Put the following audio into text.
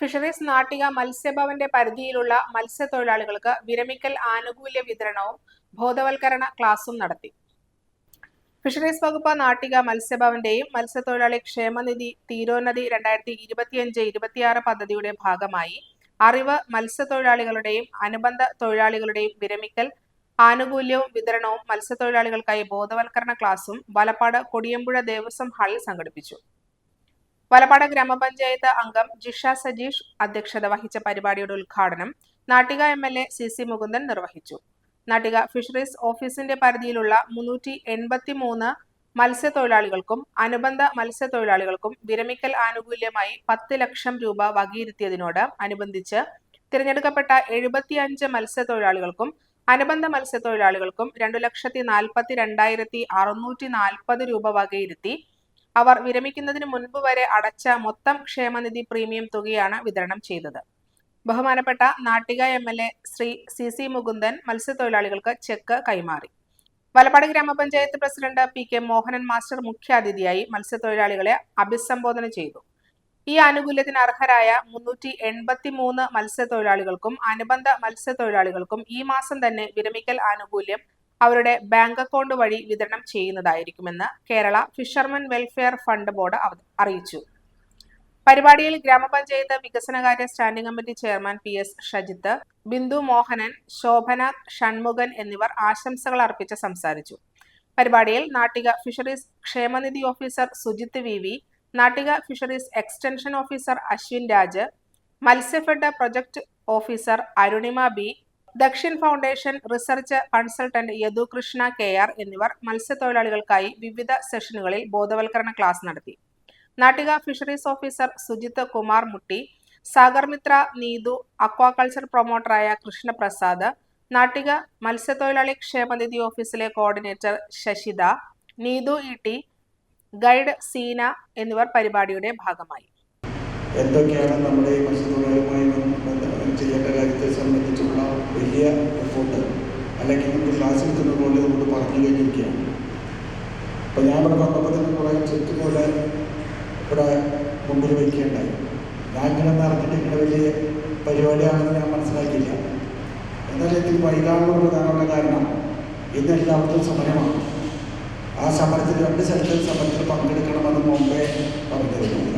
Fisheries Nattika മത്സ്യഭവന്റെ പരിധിയിലുള്ള മത്സ്യത്തൊഴിലാളികൾക്ക് വിരമിക്കൽ ആനുകൂല്യ വിതരണവും ബോധവൽക്കരണ ക്ലാസും നടത്തി. ഫിഷറീസ് വകുപ്പ് നാട്ടിക മത്സ്യഭവന്റെയും മത്സ്യത്തൊഴിലാളി ക്ഷേമനിധി തീരോന്നതി രണ്ടായിരത്തി ഇരുപത്തിയഞ്ച് ഇരുപത്തിയാറ് പദ്ധതിയുടെ ഭാഗമായി അറിവ് മത്സ്യത്തൊഴിലാളികളുടെയും അനുബന്ധ തൊഴിലാളികളുടെയും വിരമിക്കൽ ആനുകൂല്യവും വിതരണവും മത്സ്യത്തൊഴിലാളികൾക്കായി ബോധവൽക്കരണ ക്ലാസും വലപ്പാട് കൊടിയമ്പുഴ ദേവസ്വം ഹാളിൽ സംഘടിപ്പിച്ചു. വലപ്പാട് ഗ്രാമപഞ്ചായത്ത് അംഗം ജിഷ സജീഷ് അധ്യക്ഷത വഹിച്ച പരിപാടിയുടെ ഉദ്ഘാടനം Nattika M L A C C Mukundan നിർവഹിച്ചു. നാട്ടിക ഫിഷറീസ് ഓഫീസിന്റെ പരിധിയിലുള്ള മുന്നൂറ്റി എൺപത്തി മൂന്ന് മത്സ്യത്തൊഴിലാളികൾക്കും അനുബന്ധ മത്സ്യത്തൊഴിലാളികൾക്കും വിരമിക്കൽ ആനുകൂല്യമായി പത്ത് ലക്ഷം രൂപ വകയിരുത്തിയതിനോട് അനുബന്ധിച്ച് തിരഞ്ഞെടുക്കപ്പെട്ട എഴുപത്തിയഞ്ച് മത്സ്യത്തൊഴിലാളികൾക്കും അനുബന്ധ മത്സ്യത്തൊഴിലാളികൾക്കും രണ്ടു ലക്ഷത്തി നാൽപ്പത്തി രണ്ടായിരത്തി അറുന്നൂറ്റി നാൽപ്പത് രൂപ വകയിരുത്തി അവർ വിരമിക്കുന്നതിന് മുൻപ് വരെ അടച്ച മൊത്തം ക്ഷേമനിധി പ്രീമിയം തുകയാണ് വിതരണം ചെയ്തത്. ബഹുമാനപ്പെട്ട Nattika M L A Shri C C Mukundan മത്സ്യത്തൊഴിലാളികൾക്ക് ചെക്ക് കൈമാറി. വലപ്പാട് ഗ്രാമപഞ്ചായത്ത് president P K Mohanan master മുഖ്യാതിഥിയായി മത്സ്യത്തൊഴിലാളികളെ അഭിസംബോധന ചെയ്തു. ഈ ആനുകൂല്യത്തിന് അർഹരായ മുന്നൂറ്റി എൺപത്തി മൂന്ന് മത്സ്യത്തൊഴിലാളികൾക്കും അനുബന്ധ മത്സ്യത്തൊഴിലാളികൾക്കും ഈ മാസം തന്നെ വിരമിക്കൽ ആനുകൂല്യം അവരുടെ ബാങ്ക് അക്കൗണ്ട് വഴി വിതരണം ചെയ്യുന്നതായിരിക്കുമെന്ന് Kerala fishermen welfare fund board അറിയിച്ചു. പരിപാടിയിൽ ഗ്രാമപഞ്ചായത്ത് വികസനകാര്യ standing committee chairman P S Shajith Bindu Mohanan Shobhana Shanmukhan എന്നിവർ ആശംസകൾ അർപ്പിച്ച് സംസാരിച്ചു. പരിപാടിയിൽ നാട്ടിക ഫിഷറീസ് ക്ഷേമനിധി officer Sujith V V Nattika fisheries extension officer Ashwin Raj Matsyafed project officer Arunima B Dakshin foundation research consultant Yadu Krishna K R എന്നിവർ മത്സ്യത്തൊഴിലാളികൾക്കായി വിവിധ സെഷനുകളിൽ ബോധവൽക്കരണ ക്ലാസ് നടത്തി. Nattika fisheries officer Sujith Kumar Mutti Sagarmitra Neethu aquaculture പ്രൊമോട്ടറായ Krishnaprasad Nattika മത്സ്യത്തൊഴിലാളി ക്ഷേമനിധി ഓഫീസിലെ coordinator Sasitha Neethu E T guide Seena എന്നിവർ പരിപാടിയുടെ ഭാഗമായി. എന്തൊക്കെയാണ് നമ്മുടെ ഈ മത്സ്യത്തൊഴിലുമായി ചെയ്യേണ്ട കാര്യത്തെ സംബന്ധിച്ചുള്ള വലിയ എഫോർട്ട് അല്ലെങ്കിൽ നമുക്ക് ക്ലാസ് എടുക്കുന്ന പോലെ നമ്മൾ പറഞ്ഞു കഴിഞ്ഞിരിക്കുകയാണ്. അപ്പം ഞാൻ ഇവിടെ വന്നപ്പോൾ തന്നെ കുറേ ചെക്ക് പോലെ ഇവിടെ മുമ്പിൽ വയ്ക്കുകയുണ്ടായി ഞാൻ ഇങ്ങനെ നടന്നിട്ട് ഇങ്ങനെ വലിയ പരിപാടിയാണെന്ന് ഞാൻ മനസ്സിലാക്കിയില്ല. എന്നാൽ ഇതിൽ വൈകാനുള്ള പ്രധാനമുള്ള കാരണം ഇന്ന് എല്ലാവർക്കും സമരമാണ്. ആ സമരത്തിൽ രണ്ട് സ്ഥലത്തും സമരത്തിൽ പങ്കെടുക്കണമെന്ന് മുമ്പേ പറഞ്ഞിരുന്നു.